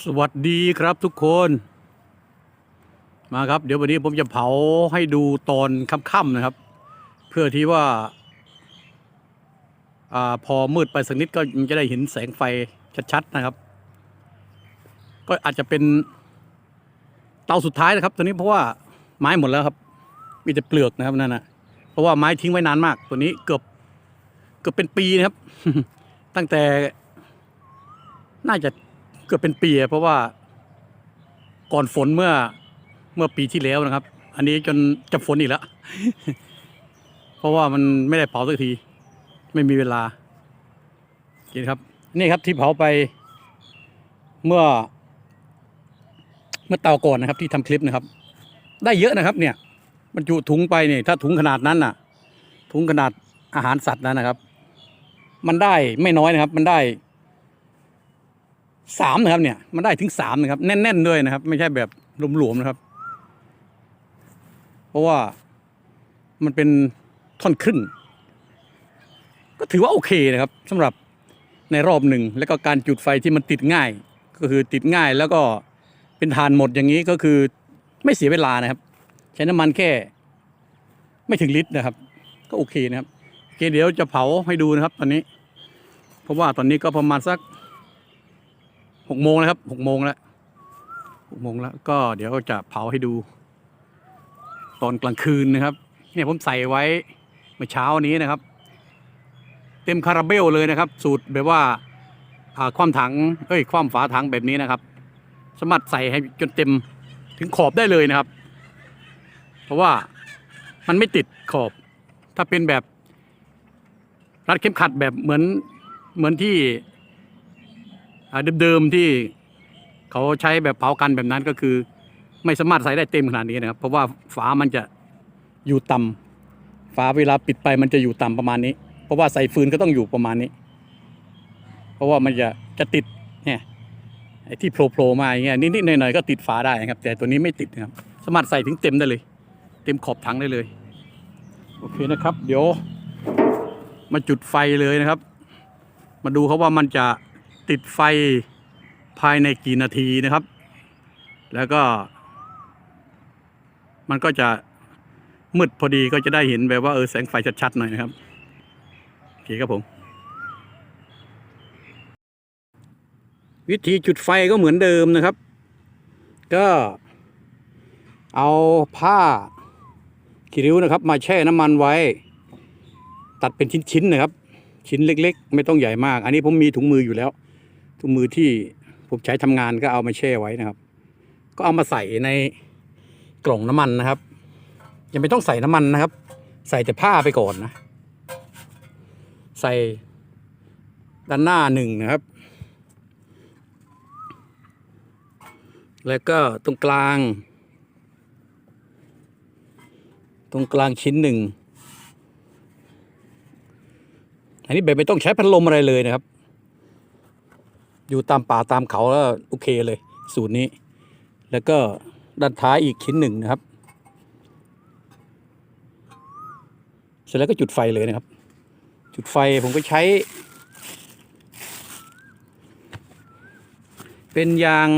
สวัสดีครับทุกคน มาครับ เดี๋ยววันนี้ผมจะเผาให้ดูตอนค่ำๆนะครับ เพื่อที่ว่าอาพอมืดไปสักนิดก็มันจะได้เห็นแสงไฟชัดๆนะครับ ก็อาจจะเป็นเตาสุดท้ายนะครับตัวนี้เพราะว่าไม้หมดแล้วครับ มีแต่เปลือกนะครับนั่นนะเพราะว่าไม้ทิ้งไว้นานมาก ตัวนี้เกือบเกือบเป็นปีนะครับ ตั้งแต่น่าจะ กือบเป็นปีเพราะว่าก่อนฝนเมื่อเมื่อปีที่แล้วนะครับ อันนี้จนจะฝนอีกแล้ว เพราะว่ามันไม่ได้เผาสักที ไม่มีเวลากินครับ นี่ครับที่เผาไปเมื่อ เมื่อเตาก่อนนะครับ ที่ทำคลิปนะครับ ได้เยอะนะครับ เนี่ยบรรจุถุงไปเนี่ยถ้าถุงขนาดนั้นน่ะ ถุงขนาดอาหารสัตว์นั้นนะครับ มันได้ไม่น้อยนะครับ มันได้ สามนะครับเนี่ยมันได้ถึงสามนะครับ แน่นๆด้วยนะครับ ไม่ใช่แบบหลวมๆนะครับ เพราะว่ามันเป็นท่อนครึ่ง ก็ถือว่าโอเคนะครับสำหรับในรอบหนึ่งแล้วก็การจุดไฟที่มันติดง่าย ก็คือติดง่ายแล้วก็เป็นทานหมดอย่างนี้ก็คือไม่เสียเวลานะครับ ใช้น้ำมันแค่ไม่ถึงลิตรนะครับ ก็โอเคนะครับโอเคเดี๋ยวจะเผาให้ดูนะครับ ตอนนี้ เพราะว่าตอนนี้ก็ประมาณสัก หกโมงแล้วครับหกโมงแล้วหกโมงแล้ว ก็เดี๋ยวจะเผาให้ดู ตอนกลางคืนนะครับ เนี่ยผมใส่ไว้เมื่อเช้านี้นะครับ เต็มคาราเบลเลยนะครับ สูตรแบบว่าความถังเอ้ยความฝาถังแบบนี้นะครับ สามารถใส่ให้จนเต็มถึงขอบได้เลยนะครับ เพราะว่ามันไม่ติดขอบ ถ้าเป็นแบบรัดเข็มขัดแบบเหมือนเหมือนที่ เดิมๆที่เขาใช้แบบเผากันแบบนั้นก็คือ ไม่สามารถใส่ได้เต็มขนาดนี้นะครับ เพราะว่าฝามันจะอยู่ต่ำฝาเวลาปิดไปมันจะอยู่ต่ำประมาณนี้ เพราะว่าใส่ฟืนก็ต้องอยู่ประมาณนี้ เพราะว่ามันจะจะติดเนี่ยไอ้ที่โผล่ๆมาอย่างเงี้ยนิดๆหน่อยๆก็ติดฝาได้ครับ แต่ตัวนี้ไม่ติดนะครับ สามารถใส่ถึงเต็มได้เลย เต็มขอบถังได้เลย โอเคนะครับ เดี๋ยว มาจุดไฟเลยนะครับ มาดูเขาว่ามันจะ ติดไฟภายในกี่นาทีนะครับ แล้วก็ มันก็จะมืดพอดีก็จะได้เห็นแบบว่าเออแสงไฟชัดๆหน่อยนะครับโอเคครับผม วิธีจุดไฟก็เหมือนเดิมนะครับ ก็เอาผ้าขี้ริ้วนะครับ มาแช่น้ำมันไว้ ตัดเป็นชิ้นๆนะครับ ชิ้นเล็ก ๆ ไม่ต้องใหญ่มาก อันนี้ผมมีถุงมืออยู่แล้ว ถุงมือที่ผมใช้ทำงานก็เอามาแช่ไว้นะครับ ก็เอามาใส่ในกล่องน้ำมันนะครับ ยังไม่ต้องใส่น้ำมันนะครับ ใส่แต่ผ้าไปก่อนนะ ใส่ด้านหน้าหนึ่งนะครับ แล้วก็ตรงกลาง ตรงกลางชิ้นหนึ่งอันนี้แบบไม่ต้องใช้พัดลมอะไรเลยนะครับ อยู่ตามป่าตามเขาแล้วโอเคเลย สูตรนี้ แล้วก็ด้านท้ายอีกชิ้นหนึ่งนะครับ เสร็จแล้วก็จุดไฟเลยนะครับ จุดไฟผมก็ใช้ เป็นยาง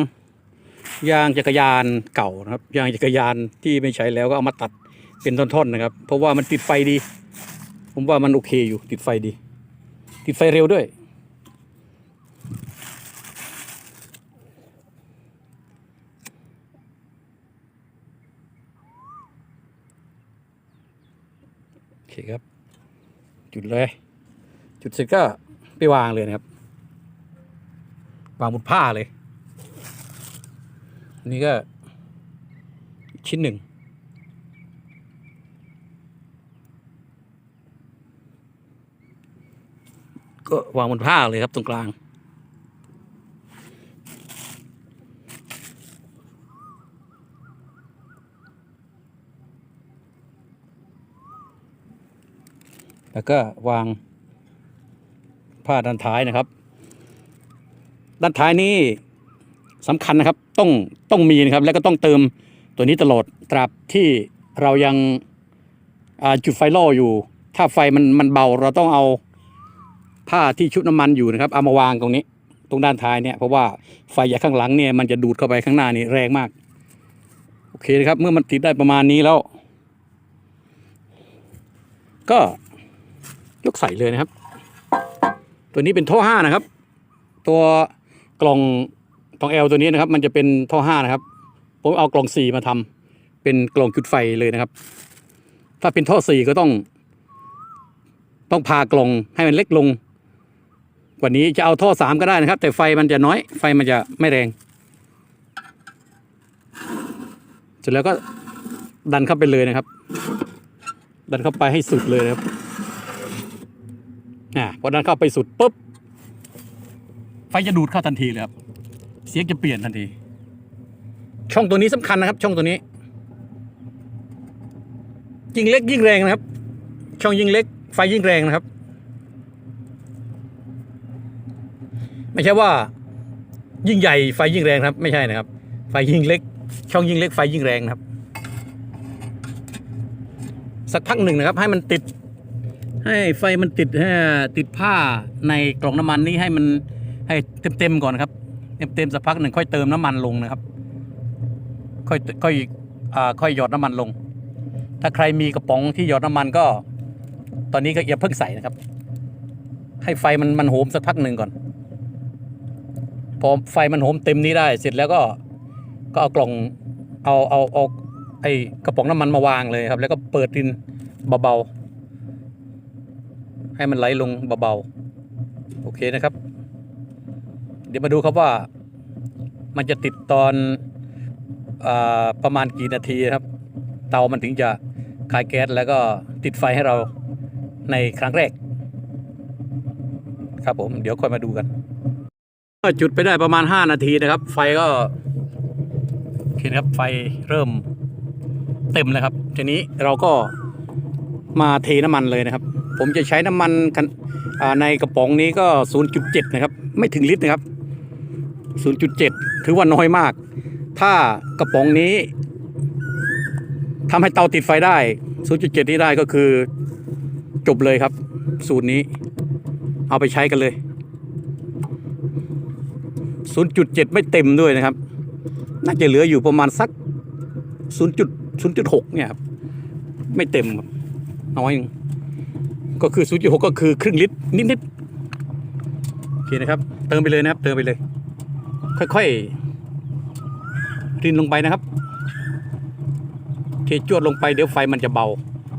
ยางจักรยานเก่านะครับ ยางจักรยานที่ไม่ใช้แล้วก็เอามาตัดเป็นท่อนๆนะครับ เพราะว่ามันติดไฟดี ผมว่ามันโอเคอยู่ติดไฟดี ติดไฟเร็วด้วย โอเคครับ จุดเลย จุดเสร็จก็ไปวางเลยนะครับวางบนผ้าเลยอันนี่ก็ชิ้นหนึ่งก็วางบนผ้าเลยครับตรงกลาง แล้วก็วางผ้าด้านท้ายนะครับ ด้านท้ายนี้สำคัญนะครับต้องต้องมีนะครับแล้วก็ต้องเติมตัวนี้ตลอดตราบที่เรายังจุดไฟล่ออยู่ ถ้าไฟมันมันเบาเราต้องเอาผ้าที่ชุบน้ำมันอยู่นะครับเอามาวางตรงนี้ ตรงด้านท้ายเนี่ยเพราะว่าไฟจากข้างหลังเนี่ยมันจะดูดเข้าไปข้างหน้านี่แรงมาก โอเคนะครับเมื่อมันติดได้ประมาณนี้แล้ว ก็ ยกใส่เลยนะครับ ตัวนี้เป็นท่อห้านะครับ ตัวกล่องกล่อง L ตัวนี้นะครับ มันจะเป็นท่อห้านะครับ ผมเอากล่องสี่มาทำเป็นกล่องจุดไฟเลยนะครับ ถ้าเป็นท่อสี่ก็ต้อง ต้องพากล่องให้มันเล็กลง กว่านี้จะเอาท่อสามก็ได้นะครับ แต่ไฟมันจะน้อย ไฟมันจะไม่แรงเสร็จแล้วก็ดันเข้าไปเลยนะครับ ดันเข้าไปให้สุดเลยนะครับ อ่าพอดันเข้าไปสุดปุ๊บไฟจะดูดเข้าทันทีเลยครับ เสียงจะเปลี่ยนทันที ช่องตัวนี้สำคัญนะครับ ช่องตัวนี้ ยิ่งเล็กยิ่งแรงนะครับ ช่องยิ่งเล็ก ไฟยิ่งแรงนะครับ ไม่ใช่ว่า ยิ่งใหญ่ไฟยิ่งแรงนะครับ ไม่ใช่นะครับ ไฟยิ่งเล็ก ช่องยิ่งเล็กไฟยิ่งแรงนะครับ สักพักหนึ่งนะครับ ให้มันติด ให้ไฟมันติดให้ติดผ้าในกล่องน้ำมันนี้ให้มันให้เต็มๆก่อนครับ เต็มๆสักพักหนึ่งค่อยเติมน้ำมันลงนะครับ ค่อยค่อยอ่าค่อยหยอดน้ำมันลง ถ้าใครมีกระป๋องที่หยอดน้ำมันก็ ตอนนี้ก็อย่าเพิ่งใส่นะครับ ให้ไฟมันมันโหมสักพักหนึ่งก่อน พอไฟมันโหมเต็มนี้ได้เสร็จแล้วก็ก็เอากล่องเอาเอาเอาไอ้กระป๋องน้ำมันมาวางเลยครับ แล้วก็เปิดดินเบาๆ ให้มันไหลลงเบาๆโอเคนะครับ เดี๋ยวมาดูครับว่ามันจะติดตอนอประมาณกี่นาทีครับ เตามันถึงจะคายแก๊สแล้วก็ติดไฟให้เราในครั้งแรก ครับผมเดี๋ยวค่อยมาดูกันจุดไปได้ประมาณ 5 นาทีนะครับ ไฟก็โอเคนะครับไฟเริ่มเต็มแล้วครับ ทีนี้เราก็ มาเทน้ำมันเลยนะครับ ผมจะใช้น้ำมันในกระป๋องนี้ก็ 0.7 นะครับ ไม่ถึงลิตรนะครับ 0.7 ถือว่าน้อยมาก ถ้ากระป๋องนี้ทำให้เตาติดไฟได้ 0.7นี้ได้ก็คือจบเลยครับ สูตรนี้ เอาไปใช้กันเลย 0.7 ไม่เต็มด้วยนะครับ น่าจะเหลืออยู่ประมาณสัก 0.0.6 เนี่ยครับ ไม่เต็มครับ น้อยนึงก็คือ0.6ก็คือครึ่งลิตรนิดๆโอเคนะครับ เติมไปเลยนะครับ เติมไปเลย ค่อยๆรินลงไปนะครับเทจวดลงไปเดี๋ยวไฟมันจะเบา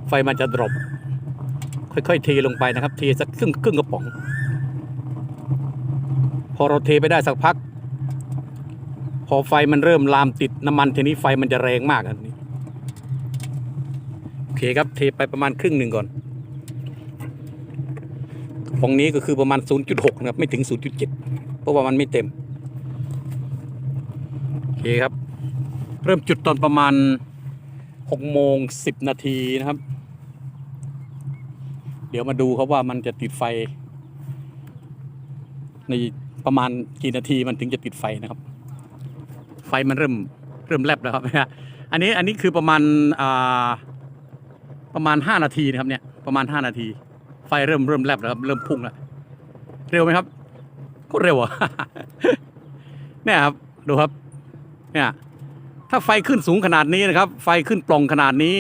ไฟมันจะดรอปค่อยๆเทลงไปนะครับ เทสักครึ่งครึ่งกระป๋อง พอเราเทไปได้สักพัก พอไฟมันเริ่มลามติดน้ำมันทีนี้ไฟมันจะแรงมากอันนี้ เคครับเทไปประมาณครึ่งหนึ่งก่อนกระป๋องนี้ก็คือประมาณ 0.6 นะครับ ไม่ถึง 0.7 เพราะว่ามันไม่เต็ม โอเคครับ เริ่มจุดตอนประมาณ6โมง10 นาทีนะครับ เดี๋ยวมาดูครับว่ามันจะติดไฟ ในประมาณกี่นาทีมันถึงจะติดไฟนะครับ ไฟมันเริ่มเริ่มแลบแล้วครับ อันนี้อันนี้คือประมาณอ่า ประมาณ 5 นาทีนะครับเนี่ยประมาณ 5 นาที ไฟเริ่มเริ่มแลบแล้วครับเริ่มพุ่งแล้วเร็วไหมครับก็เร็วอะเนี่ยครับดูครับเนี่ยถ้าไฟขึ้นสูงขนาดนี้นะครับ ไฟขึ้นปล่องขนาดนี้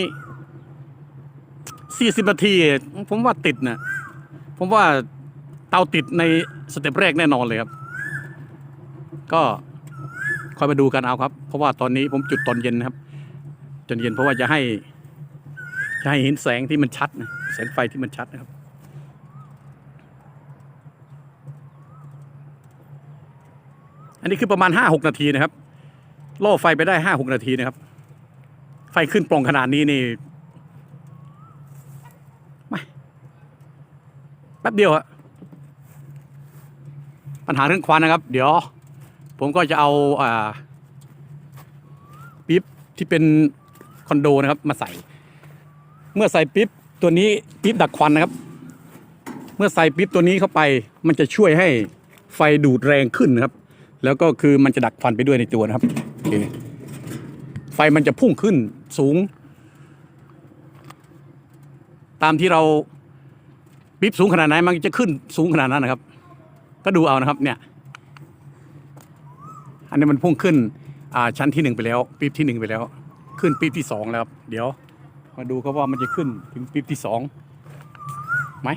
40 นาที ผมว่าติดนะผมว่าเตาติดในสเต็ปแรกแน่นอนเลยครับ ก็คอยมาดูกันเอาครับ เพราะว่าตอนนี้ผมจุดตอนเย็นนะครับ จนเย็นเพราะว่าจะให้ ให้เห็นแสงที่มันชัดนะแสงไฟที่มันชัดนะครับ อันนี้คือประมาณ5-6นาทีนะครับล่อไฟไปได้ห้าหกนาทีนะครับ ไฟขึ้นปล่องขนาดนี้นี่ไม่แป๊บเดียวอะปัญหาเรื่องควันนะครับ เดี๋ยว ผมก็จะเอาอ่าปิ๊บที่เป็นคอนโดนะครับ มาใส่ เมื่อใส่ปิ๊บตัวนี้ปิ๊บดักควันนะครับ เมื่อใส่ปิ๊บตัวนี้เข้าไป มันจะช่วยให้ไฟดูดแรงขึ้นนะครับ แล้วก็คือมันจะดักควันไปด้วยในตัวนะครับไฟมันจะพุ่งขึ้นสูง ตามที่เราปิ๊บสูงขนาดไหนมันจะขึ้นสูงขนาดนั้นนะครับ ก็ดูเอานะครับเนี่ยอันนี้มันพุ่งขึ้นชั้นที่หนึ่งไปแล้วปี๊บที่หนึ่งไปแล้ว ขึ้นปี๊บที่สองแล้วครับเดี๋ยว มาดูครับว่ามันจะขึ้นถึงปีที่สองไหม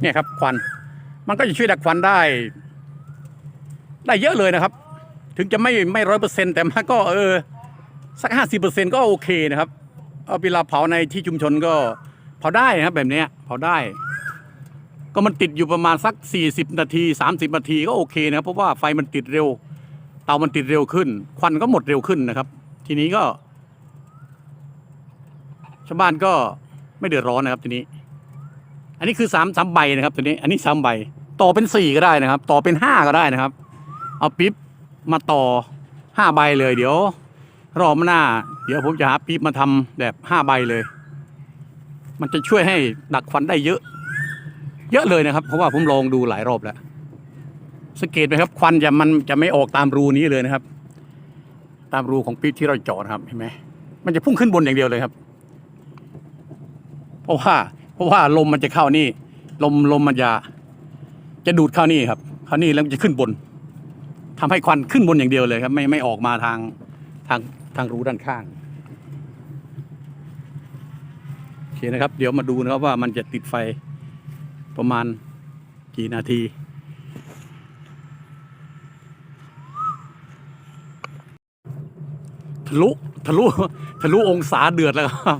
เนี่ยครับควันมันก็จะช่วยดักควันได้ ได้เยอะเลยนะครับ ถึงจะไม่ไม่ร้อยเปอร์เซ็นต์แต่มันก็เออสักห้าสิบเปอร์เซ็นต์ก็โอเคนะครับ เอาเวลาเผาในที่ชุมชนก็เผาได้นะครับแบบเนี้ยเผาได้ ก็มันติดอยู่ประมาณสัก40นาที30นาทีก็โอเคนะครับเพราะว่าไฟมันติดเร็ว เตามันติดเร็วขึ้น ควันก็หมดเร็วขึ้นนะครับ ทีนี้ก็ชาวบ้านก็ไม่เดือดร้อนนะครับทีนี้ อันนี้คือสามสามใบนะครับตัวนี้ อันนี้สามใบ ต่อเป็นสี่ก็ได้นะครับ ต่อเป็นห้าก็ได้นะครับ เอาปิ๊บมาต่อห้าใบเลย เดี๋ยวรอบหน้า เดี๋ยวผมจะหาปิ๊บมาทำแบบห้าใบเลย มันจะช่วยให้ดักควันได้เยอะ เยอะเลยนะครับ เพราะว่าผมลองดูหลายรอบแล้ว สังเกตไหมครับควันจะมันจะไม่ออกตามรูนี้เลยนะครับ ตามรูของปิ๊บที่เราเจาะครับเห็นไหมมันจะพุ่งขึ้นบนอย่างเดียวเลยครับ เพราะว่าเพราะว่าลมมันจะเข้านี่ ลมลมมันจะจะดูดเข้านี่ครับเข้านี่แล้วมันจะขึ้นบนทำให้ควันขึ้นบนอย่างเดียวเลยครับ ไม่ไม่ออกมาทางทางทางรูด้านข้างโอเคนะครับ เดี๋ยวมาดูนะครับว่ามันจะติดไฟประมาณกี่นาที ทะลุทะลุทะลุองศาเดือดแล้วครับ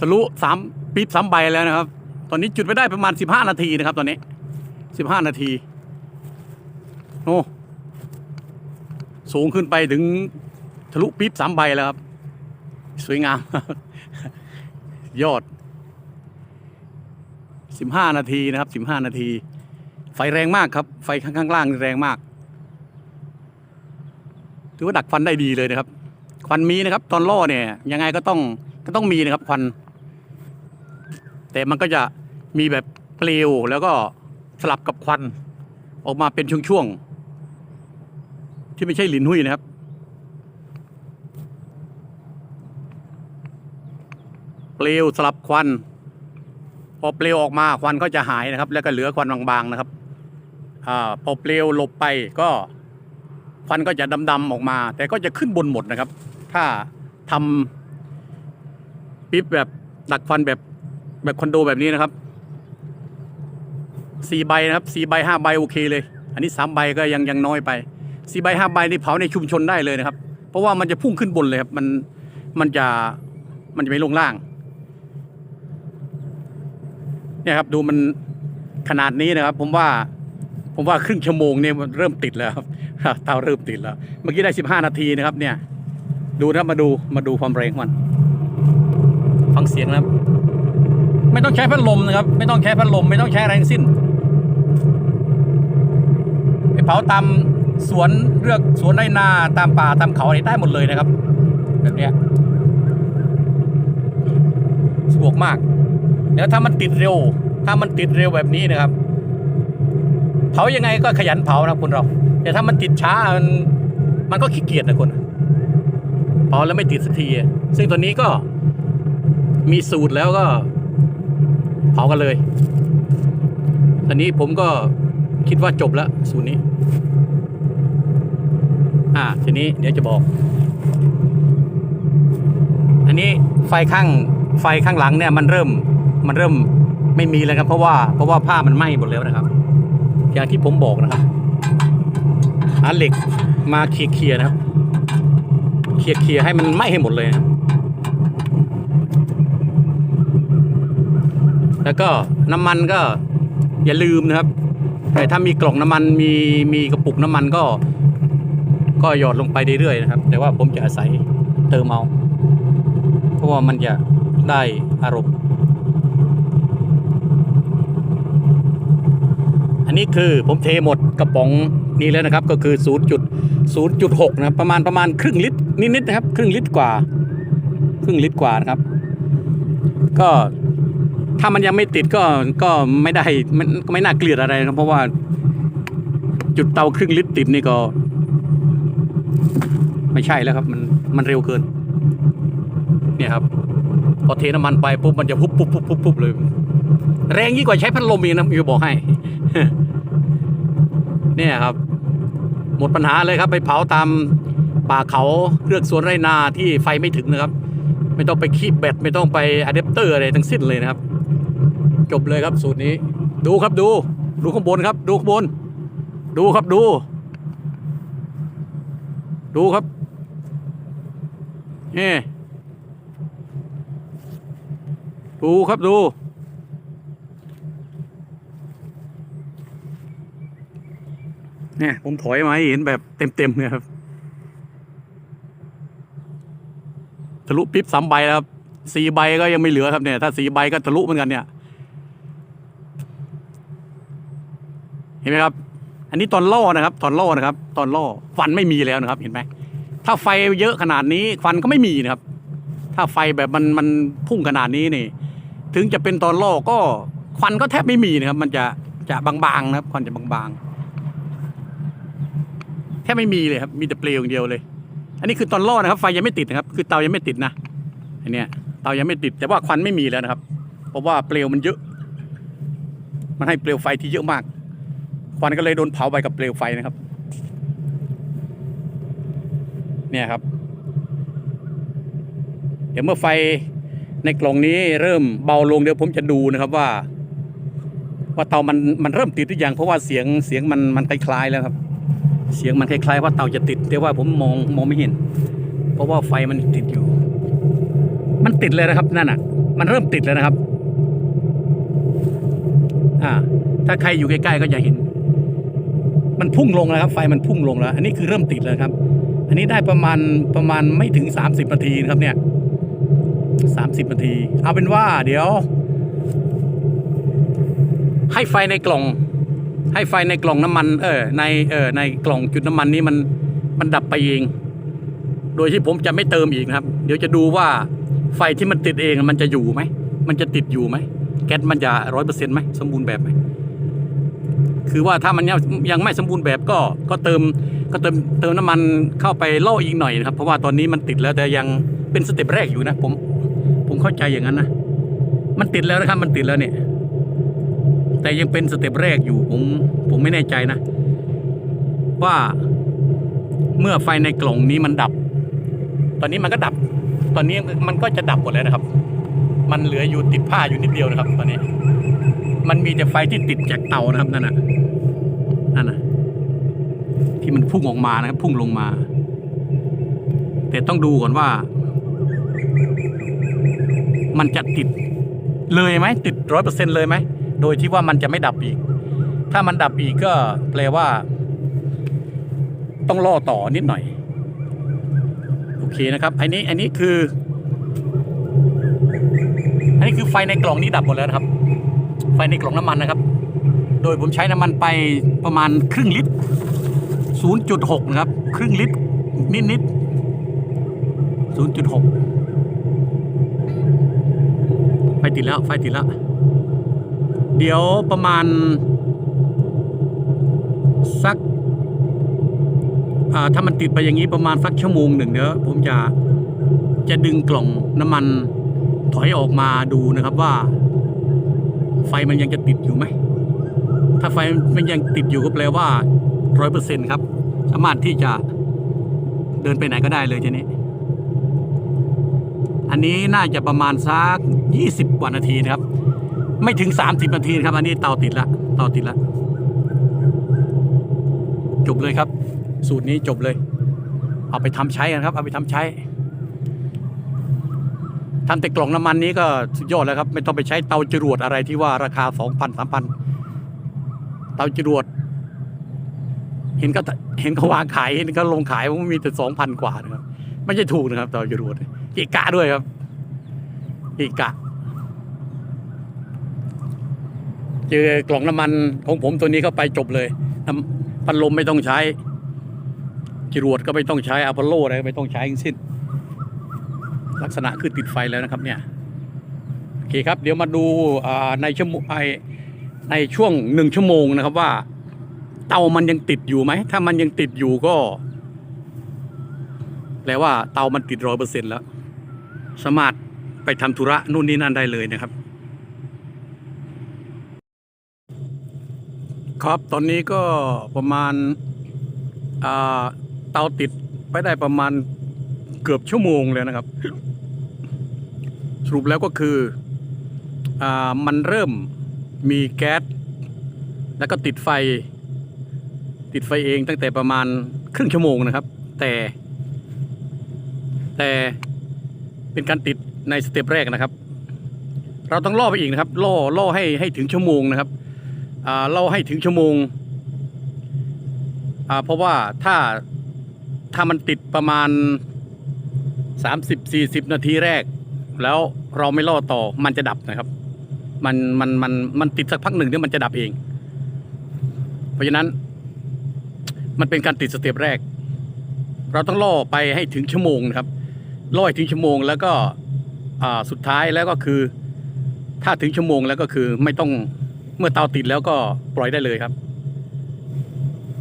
ทะลุสามปี๊บสามใบแล้วนะครับ ตอนนี้จุดไปได้ประมาณสิบห้านาทีนะครับ ตอนนี้สิบห้านาทีโอ้สูงขึ้นไปถึงทะลุปี๊บสามใบแล้วครับ สวยงาม ยอดสิบห้านาทีนะครับสิบห้านาที ไฟแรงมากครับ ไฟข้างล่างแรงมาก ถือว่าดักควันได้ดีเลยนะครับควันมีนะครับ ตอนล่อเนี่ย ยังไงก็ต้องก็ต้องมีนะครับควัน แต่มันก็จะมีแบบเปลวแล้วก็สลับกับควัน ออกมาเป็นช่วงๆที่ไม่ใช่หลินหุ้ยนะครับเปลวสลับควัน พอเปลวออกมาควันก็จะหายนะครับ แล้วก็เหลือควันบางๆนะครับอาพอเปลวหลบไปก็ ควันก็จะดำๆออกมา แต่ก็จะขึ้นบนหมดนะครับ ถ้าทำปิ๊บแบบดักควันแบบแบบคอนโดแบบนี้นะครับสี่ใบนะครับสี่ใบห้าใบโอเคเลย อันนี้สามใบก็ยังยังน้อยไปสี่ใบห้าใบนี่เผาในชุมชนได้เลยนะครับ เพราะว่ามันจะพุ่งขึ้นบนเลยครับ มันมันจะมันจะไม่ลงล่าง เนี่ยครับดูมันขนาดนี้นะครับ ผมว่า ผมว่าครึ่งชั่วโมงเนี่ยมันเริ่มติดแล้วครับ เตาเริ่มติดแล้ว เมื่อกี้ได้สิบห้านาทีนะครับเนี่ย ดูนะมาดูมาดูความแรงมัน ฟังเสียงนะครับ ไม่ต้องใช้พัดลมนะครับ ไม่ต้องใช้พัดลม ไม่ต้องใช้อะไรทั้งสิ้นไปเผาตามสวนเลือกสวนไรนาตามป่าตามเขาอะไรได้หมดเลยนะครับ แบบเนี้ยสะดวกมากแล้วถ้ามันติดเร็ว ถ้ามันติดเร็วแบบนี้นะครับ เผายังไงก็ขยันเผานะคุณเรา แต่ถ้ามันติดช้ามันมันก็ขี้เกียจนะคุณเผาแล้วไม่ติดสักที ซึ่งตัวนี้ก็มีสูตรแล้วก็เผากันเลย อันนี้ผมก็คิดว่าจบแล้วสูตรนี้ อ่า ทีนี้เดี๋ยวจะบอก อันนี้ไฟข้างไฟข้างหลังเนี่ยมันเริ่มมันเริ่มไม่มีแล้วครับเพราะว่าเพราะว่าผ้ามันไหม้หมดแล้วนะครับ อย่างที่ผมบอกนะครับาเหล็กมาเคลียร์นะครับ เคลียร์ๆให้มันไหม้ให้หมดเลยนะแล้วก็น้ำมันก็อย่าลืมนะครับ แต่ถ้ามีกล่องน้ำมันมีมีกระปุกน้ำมันก็ ก็หยอดลงไปเรื่อยๆนะครับ แต่ว่าผมจะอาศัยเติมเอาเพราะว่ามันจะได้อารมณ์ อั นี้คือผมเทหมดกระป๋องนี้แล้วนะครับ ก็คือ 0.0.6 นะครับ ประมาณประมาณครึ่งลิตรนิดๆนะครับ ครึ่งลิตรกว่า ครึ่งลิตรกว่านะครับ ก็ถ้ามันยังไม่ติดก็ก็ไม่ได้มันก็ไม่น่าเกลียดอะไรนะเพราะว่า จุดเตาครึ่งลิตรติดนี่ก็ ไม่ใช่แล้วครับ มันมันเร็วเกิน เนี่ยครับ พอเทน้ำมันไปปุ๊บมันจะปุ๊บปุ๊บปุ๊บปุ๊บปุ๊บเลย แรงยิ่งกว่าใช้พัดลมอีกนะมิวบอกให้ เนี่ยครับ หมดปัญหาเลยครับ ไปเผาตามป่าเขาเลือกสวนไรนาที่ไฟไม่ถึงนะครับ ไม่ต้องไปคีบแบตไม่ต้องไปอะแดปเตอร์อะไรทั้งสิ้นเลยนะครับ จบเลยครับสูตรนี้ ดูครับดู ดูข้างบนครับ ดูข้างบน ดูครับดู ดูครับนี่ดูครับดู เนี่ยผมถอยมาให้เห็นแบบเต็มๆเนี่ยครับทะลุปิ๊บสามใบแล้วครับสี่ใบก็ยังไม่เหลือครับเนี่ยถ้าสี่ใบก็ทะลุเหมือนกันเนี่ย เห็นไหมครับ อันนี้ตอนล่อนะครับ ตอนล่อนะครับ ตอนล่อฟันไม่มีแล้วนะครับ เห็นไหมถ้าไฟเยอะขนาดนี้ฟันก็ไม่มีนะครับ ถ้าไฟแบบมันมันพุ่งขนาดนี้นี่ ถึงจะเป็นตอนล่อก็ควันก็แทบไม่มีนะครับ มันจะจะบางๆนะครับควันจะบางๆ แทบไม่มีเลยครับ มีแต่เปลวอย่างเดียวเลย อันนี้คือตอนล่อนะครับ ไฟยังไม่ติดนะครับ คือเตายังไม่ติดนะ อันเนี้ยเตายังไม่ติด แต่ว่าควันไม่มีแล้วนะครับ เพราะว่าเปลวมันเยอะ มันให้เปลวไฟที่เยอะมาก ควันก็เลยโดนเผาไปกับเปลวไฟนะครับ เนี่ยครับ เดี๋ยวเมื่อไฟในกล่องนี้เริ่มเบาลงเดี๋ยวผมจะดูนะครับว่า ว่าเตามันมันเริ่มติดหรือยังเพราะว่าเสียงเสียงมันมันคล้ายๆแล้วครับ เสียงมันคล้ายๆว่าเตาจะติด แต่ว่าผมมองมองไม่เห็น เพราะว่าไฟมันติดอยู่ มันติดเลยนะครับนั่นอะ มันเริ่มติดแล้วนะครับ อ่า ถ้าใครอยู่ใกล้ๆก็จะเห็น มันพุ่งลงแล้วครับ ไฟมันพุ่งลงแล้ว อันนี้คือเริ่มติดแล้วครับ อันนี้ได้ประมาณประมาณไม่ถึง 30นาทีนะครับ เนี่ย30นาที เอาเป็นว่า เดี๋ยว ให้ไฟในกล่อง ให้ไฟในกล่องน้ำมัน เออในเออในกล่องจุดน้ำมันนี้มันมันดับไปเอง โดยที่ผมจะไม่เติมอีกนะครับ เดี๋ยวจะดูว่าไฟที่มันติดเองมันจะอยู่ไหมมันจะติดอยู่ไหมแก๊สมันจะร้อยเปอร์เซ็นต์ไหมสมบูรณ์แบบไหมคือว่าถ้ามันยังยังไม่สมบูรณ์แบบก็ก็เติมก็เติมเติมน้ำมันเข้าไปล่ออีกหน่อยนะครับ เพราะว่าตอนนี้มันติดแล้วแต่ยังเป็นสเต็ปแรกอยู่นะ ผมผมเข้าใจอย่างนั้นนะมันติดแล้วนะครับมันติดแล้วเนี่ย แต่ยังเป็นสเต็ปแรกอยู่ผมผมไม่แน่ใจนะ ว่าเมื่อไฟในกล่องนี้มันดับ ตอนนี้มันก็ดับ ตอนนี้มันก็จะดับหมดแล้วนะครับ มันเหลืออยู่ติดผ้าอยู่นิดเดียวนะครับ ตอนนี้ มันมีแต่ไฟที่ติดจากเตานะครับนั่นน่ะนั่นน่ะที่มันพุ่งออกมานะครับพุ่งลงมา แต่ต้องดูก่อนว่า มันจะติดเลยไหมติดร้อยเปอร์เซ็นเลยไหม โดยที่ว่ามันจะไม่ดับอีก ถ้ามันดับอีกก็แปลว่า ต้องล่อต่อนิดหน่อย โอเคนะครับ อันนี้อันนี้คือ อันนี้คือไฟในกล่องนี้ดับหมดแล้วครับ ไฟในกล่องน้ำมันนะครับ โดยผมใช้น้ำมันไปประมาณครึ่งลิตร 0.6 นะครับ ครึ่งลิตรนิดนิด0.6 ไฟติดแล้ว ไฟติดแล้ว เดี๋ยวประมาณ สักถ้ามันติดไปอย่างนี้ประมาณสักชั่วโมงหนึ่งเดี๋ยวผมจะจะดึงกล่องน้ำมันถอยออกมาดูนะครับว่า ไฟมันยังจะติดอยู่ไหม ถ้าไฟมันยังติดอยู่ก็แปลว่าร้อยเปอร์เซ็นครับ สามารถที่จะเดินไปไหนก็ได้เลยทีนี้ อันนี้น่าจะประมาณสักยี่สิบกว่านาทีนะครับ ไม่ถึงสามสิบนาทีครับ อันนี้เตาติดละเตาติดละจบเลยครับ สูตรนี้จบเลย เอาไปทำใช้กันครับ เอาไปทำใช้ทำแต่กล่องน้ำมันนี้ก็สุดยอดแล้วครับ ไม่ต้องไปใช้เตาจรวดอะไรที่ว่าราคาสองพันสามพันเตาจรวด เห็นก็เห็นเขาวางขายเห็นก็ลงขายว่ามีแต่สองพันกว่านะครับ ไม่ใช่ถูกนะครับ เตาจรวดเกะกะด้วยครับเกะกะ เจอกล่องน้ำมันของผมตัวนี้เข้าไปจบเลยน้ำพัดลมไม่ต้องใช้จรวดก็ไม่ต้องใช้อพอลโลอะไรก็ไม่ต้องใช้ทั้งสิ้น ลักษณะคือติดไฟแล้วนะครับเนี่ยโอเคครับ เดี๋ยวมาดูในชั่วโมงไอในช่วงหนึ่งชั่วโมงนะครับว่า เตามันยังติดอยู่ไหม ถ้ามันยังติดอยู่ก็แปลว่าเตามันติดร้อยเปอร์เซ็นต์แล้ว สามารถไปทำธุระนู่นนี่นั่นได้เลยนะครับ ครับตอนนี้ก็ประมาณเตาติดไปได้ประมาณเกือบชั่วโมงเลยนะครับ สรุปแล้วก็คืออมันเริ่มมีแก๊สแล้วก็ติดไฟ ติดไฟเองตั้งแต่ประมาณครึ่งชั่วโมงนะครับ แต่ แต่เป็นการติดในสเต็ปแรกนะครับ เราต้องล่อไปอีกนะครับ ล่อล่อให้ให้ถึงชั่วโมงนะครับ เราให้ถึงชั่วโมง เพราะว่าถ้าถ้ามันติดประมาณ 30-40 นาทีแรก แล้วเราไม่ล่อต่อมันจะดับนะครับ มันมันมันมันติดสักพักหนึ่งเดี๋ยวมันจะดับเอง เพราะฉะนั้นมันเป็นการติดสเต็ปแรก เราต้องล่อไปให้ถึงชั่วโมงนะครับล่อถึงชั่วโมงแล้วก็สุดท้ายแล้วก็คือ ถ้าถึงชั่วโมงแล้วก็คือไม่ต้อง เมื่อเตาติดแล้วก็ปล่อยได้เลยครับ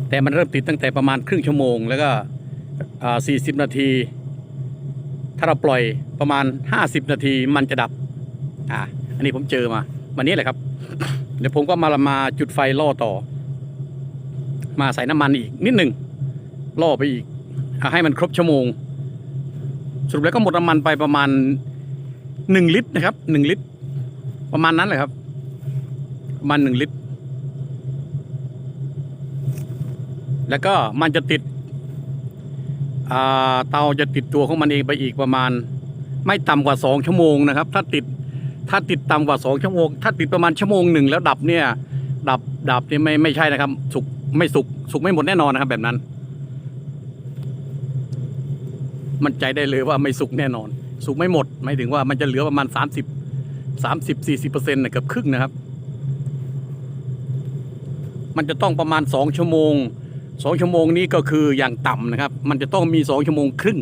แต่มันเริ่มติดตั้งแต่ประมาณครึ่งชั่วโมง แล้วก็สี่สิบนาที ถ้าเราปล่อยประมาณห้าสิบนาทีมันจะดับ อ่าอันนี้ผมเจอมาวันนี้แหละครับ เดี๋ยวผมก็มามาจุดไฟล่อต่อ มาใส่น้ำมันอีกนิดหนึ่งล่อไปอีกอให้มันครบชั่วโมง สรุปแล้วก็หมดน้ำมันไปประมาณหนึ่งลิตรนะครับหนึ่งลิตร ประมาณนั้นเลยครับ มาณหนึ่งลิตร แล้วก็มันจะติดเตาจะติดตัวของมันเองไปอีกประมาณ ไม่ต่ำกว่าสองชั่วโมงนะครับ ถ้าติดถ้าติดต่ำกว่าสองชั่วโมง ถ้าติดประมาณชั่วโมงหนึ่งแล้วดับเนี่ย ดับดับนี่ไม่ไม่ใช่นะครับ สุกไม่สุกสุกไม่หมดแน่นอนนะครับ แบบนั้น มันใจได้เลยว่าไม่สุกแน่นอน สุกไม่หมดหมายถึงว่ามันจะเหลือประมาณสามสิบสามสิบสี่สิบเปอร์เซ็นต์เกือบครึ่งนะครับ มันจะต้องประมาณสองชั่วโมงสองชั่วโมงนี้ก็คืออย่างต่ำนะครับ มันจะต้องมีสองชั่วโมงครึ่ง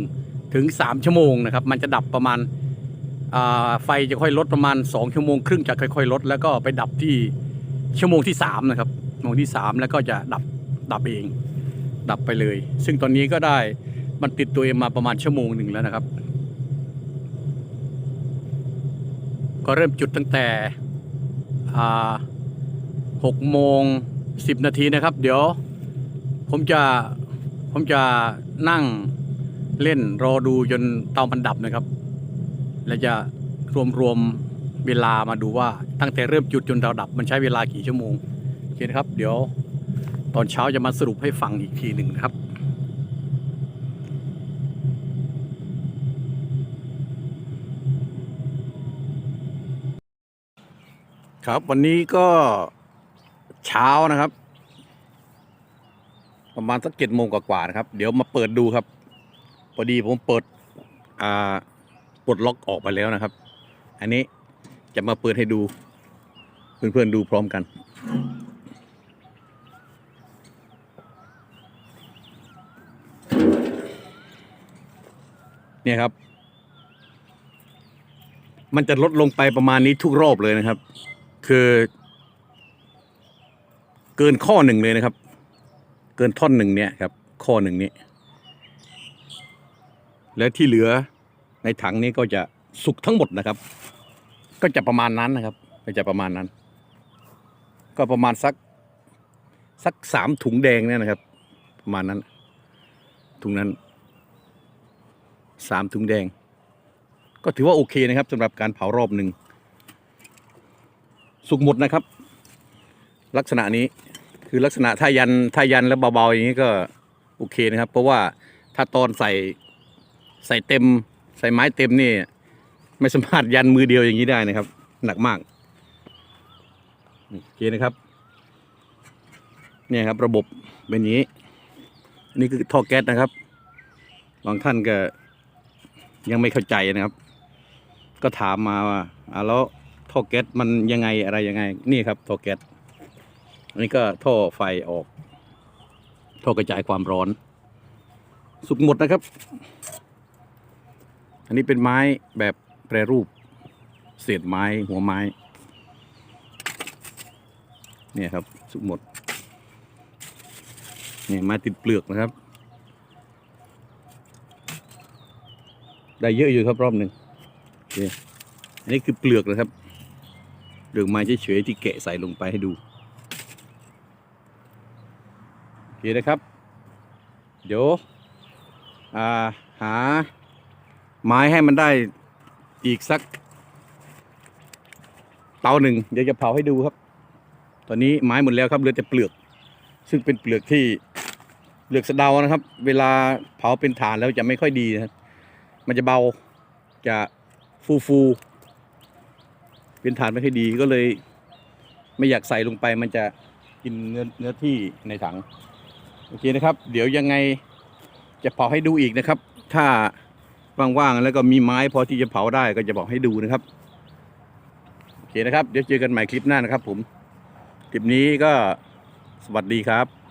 ถึงสามชั่วโมงนะครับ มันจะดับประมาณาไฟจะค่อยลดประมาณสองชั่วโมงครึ่งจะค่อยๆลดแล้วก็ไปดับที่ชั่วโมงที่สามนะครับชั่วโมงที่สามแล้วก็จะดับดับเอง ดับไปเลย ซึ่งตอนนี้ก็ได้มันติดตัวเองมาประมาณชั่วโมงหนึ่งแล้วนะครับ ก็เริ่มจุดตั้งแต่หกโมง สิบนาทีนะครับ เดี๋ยว ผมจะผมจะนั่งเล่นรอดูจนเตามันดับนะครับ แล้วจะรวมรวมเวลามาดูว่าตั้งแต่เริ่มจุดจนเตาดับ มันใช้เวลากี่ชั่วโมงโอเคนะครับ เดี๋ยวตอนเช้าจะมาสรุปให้ฟังอีกทีหนึ่งนะครับครับวันนี้ก็ เช้านะครับ ประมาณสักเจ็ดโมงกว่าๆนะครับ เดี๋ยวมาเปิดดูครับพอดีผมเปิดอ่าปลดล็อกออกไปแล้วนะครับ อันนี้จะมาเปิดให้ดู เพื่อนๆดูพร้อมกัน เนี่ยครับ มันจะลดลงไปประมาณนี้ทุกรอบเลยนะครับ คือ เกินข้อหนึ่งเลยนะครับ เกินท่อนหนึ่งเนี่ยครับ ข้อหนึ่งนี้ แล้วที่เหลือในถังนี้ก็จะสุกทั้งหมดนะครับ ก็จะประมาณนั้นนะครับ ก็จะประมาณนั้น ก็ประมาณสักสักสามถุงแดงเนี่ยนะครับ ประมาณนั้น ถุงนั้นสามถุงแดง ก็ถือว่าโอเคนะครับสำหรับการเผารอบหนึ่งสุกหมดนะครับ ลักษณะนี้คือลักษณะถ้ายันถ้ายันแล้วเบาๆอย่างนี้ก็โอเคนะครับ เพราะว่าถ้าตอนใส่ใส่เต็ม ใส่ไม้เต็มนี่ ไม่สามารถยันมือเดียวอย่างนี้ได้นะครับ หนักมากโอเคนะครับ เนี่ยครับระบบเป็นอย่างนี้ นี่คือท่อแก๊สนะครับบางท่านก็ยังไม่เข้าใจนะครับ ก็ถามมาว่าอ่าแล้วท่อแก๊สมันยังไงอะไรยังไง นี่ครับท่อแก๊ส อันนี้ก็ท่อไฟออก ท่อกระจายความร้อน สุกหมดนะครับ อันนี้เป็นไม้แบบแปรรูป เศษไม้หัวไม้ เนี่ยครับ สุกหมด เนี่ยไม้ติดเปลือกนะครับ ได้เยอะอยู่ครับรอบหนึ่งอันนี้คือเปลือกนะครับเปลือกไม้เฉยๆที่แกะใส่ลงไปให้ดูโอ เคนะครับ เดี๋ยวาหาไม้ให้มันได้อีกสัก เตาหนึ่งเดี๋ยวจะเผาให้ดูครับ ตอนนี้ไม้หมดแล้วครับเหลือแต่เปลือก ซึ่งเป็นเปลือกที่เปลือกสะเดานะครับ เวลาเผาเป็นฐานแล้วจะไม่ค่อยดีนะครับ มันจะเบาจะฟูฟูๆเป็นฐานไม่ค่อยดีก็เลย ไม่อยากใส่ลงไปมันจะกินเนื้อเนื้อที่ในถัง อเคนะครับ เดี๋ยวยังไงจะเผาให้ดูอีกนะครับ ถ้าว่างๆแล้วก็มีไม้พอที่จะเผาได้ก็จะบอกให้ดูนะครับโอเคนะครับ เดี๋ยวเจอกันใหม่คลิปหน้านะครับ ผมคลิปนี้ก็สวัสดีครับ